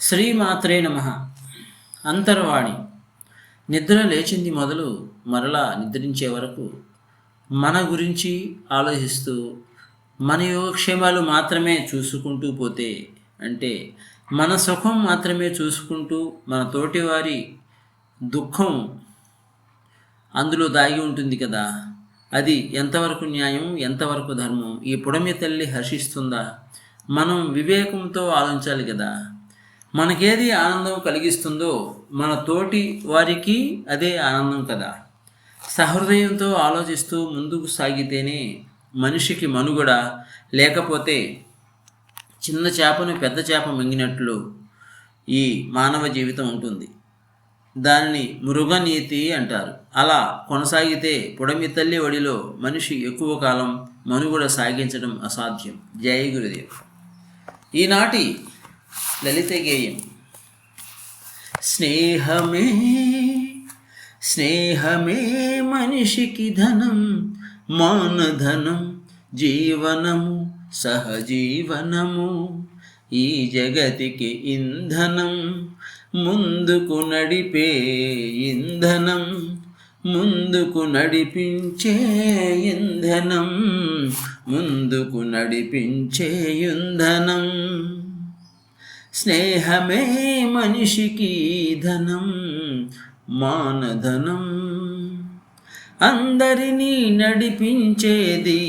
శ్రీమాత్రే నమ. అంతర్వాణి. నిద్ర లేచింది మొదలు మరలా నిద్రించే వరకు మన గురించి ఆలోచిస్తూ మన యోగక్షేమాలు మాత్రమే చూసుకుంటూ పోతే అంటే మన సుఖం మాత్రమే చూసుకుంటూ మన తోటివారి దుఃఖం అందులో దాగి ఉంటుంది కదా. అది ఎంతవరకు న్యాయం ఎంతవరకు ధర్మం? ఈ పుడమి తల్లి హర్షిస్తుందా? మనం వివేకంతో ఆలోచించాలి కదా. మనకేది ఆనందం కలిగిస్తుందో మన తోటి వారికి అదే ఆనందం కదా. సహృదయంతో ఆలోచిస్తూ ముందుకు సాగితేనే మనిషికి మనుగడ లేకపోతే చిన్న చేపను పెద్ద చేప మింగినట్లు ఈ మానవ జీవితం ఉంటుంది. దానిని మృగనీతి అంటారు. అలా కొనసాగితే పొడమి తల్లి ఒడిలో మనిషి ఎక్కువ కాలం మనుగడ సాగించడం అసాధ్యం. జయ గురుదేవ్. ఈనాటి లలిత గేయం స్నేహమే స్నేహమే మనిషికి ధనం మానధనం జీవనము సహజీవనము. ఈ జగతికి ఇంధనం ముందుకు నడిపే ఇంధనం ముందుకు నడిపించే ఇంధనం ముందుకు నడిపించే ఇంధనం. స్నేహమే మనిషికి ధనం మానధనం. అందరినీ నడిపించేది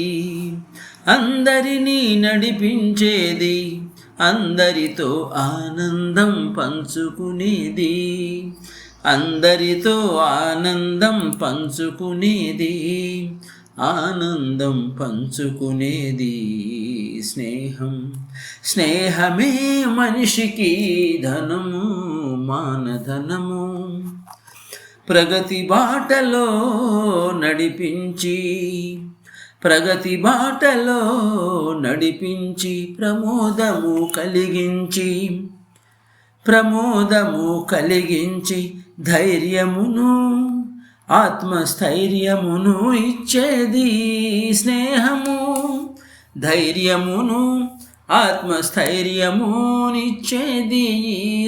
అందరినీ నడిపించేది అందరితో ఆనందం పంచుకునేది అందరితో ఆనందం పంచుకునేది. ఆనందం పంచుకునేది స్నేహం. స్నేహమే మనిషికి ధనము మానధనము. ప్రగతి బాటలో నడిపించి ప్రగతి బాటలో నడిపించి ప్రమోదము కలిగించి ప్రమోదము కలిగించి ధైర్యమును ఆత్మస్థైర్యమును ఇచ్చేది స్నేహము ధైర్యమును ఆత్మస్థైర్యమునిచ్చేది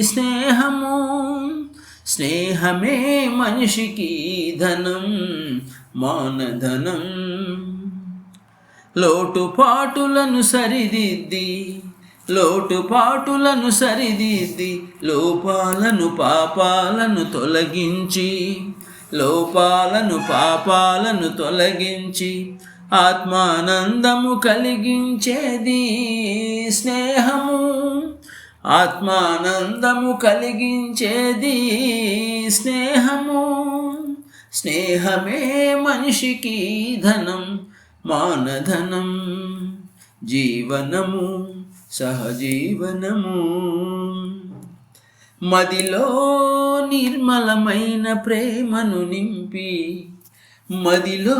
స్నేహము. స్నేహమే మనిషికి ధనం మానధనం. లోటుపాటులను సరిదిద్ది లోటుపాటులను సరిదిద్ది లోపాలను పాపాలను తొలగించి లోపాలను పాపాలను తొలగించి ఆత్మానందము కలిగించేది స్నేహము. ఆత్మానందము కలిగించేది స్నేహము. స్నేహమే మనిషికి ధనం మానధనం జీవనము సహజీవనము. మదిలో నిర్మలమైన ప్రేమను నింపి మదిలో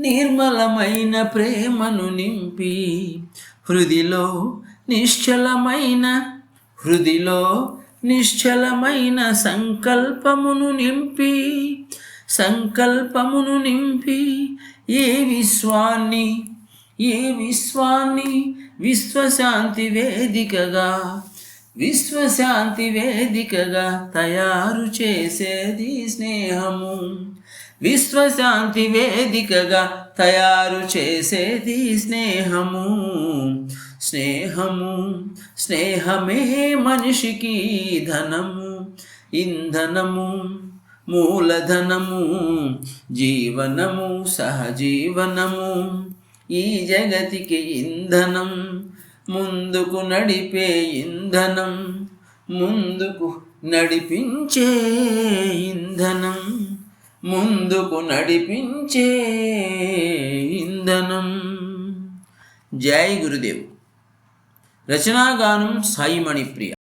నిర్మలమైన ప్రేమను నింపి హృదిలో నిశ్చలమైన హృదిలో నిశ్చలమైన సంకల్పమును నింపి సంకల్పమును నింపి ఏ విశ్వాన్ని ఏ విశ్వాన్ని విశ్వశాంతి వేదికగా విశ్వశాంతి వేదికగా తయారు చేసేది స్నేహము. విశ్వశాంతి వేదికగా తయారు చేసేది స్నేహము. స్నేహము స్నేహమే మనిషికి ధనము. ఇంధనము మూలధనము జీవనము సహజీవనము. ఈ జగతికి ఇంధనం ముందుకు నడిపే ఇంధనం ముందుకు నడిపించే ఇంధనం ముందుకు నడిపించే ఇంధనం. జై గురుదేవ్. రచనాగానం సాయి మణిప్రియ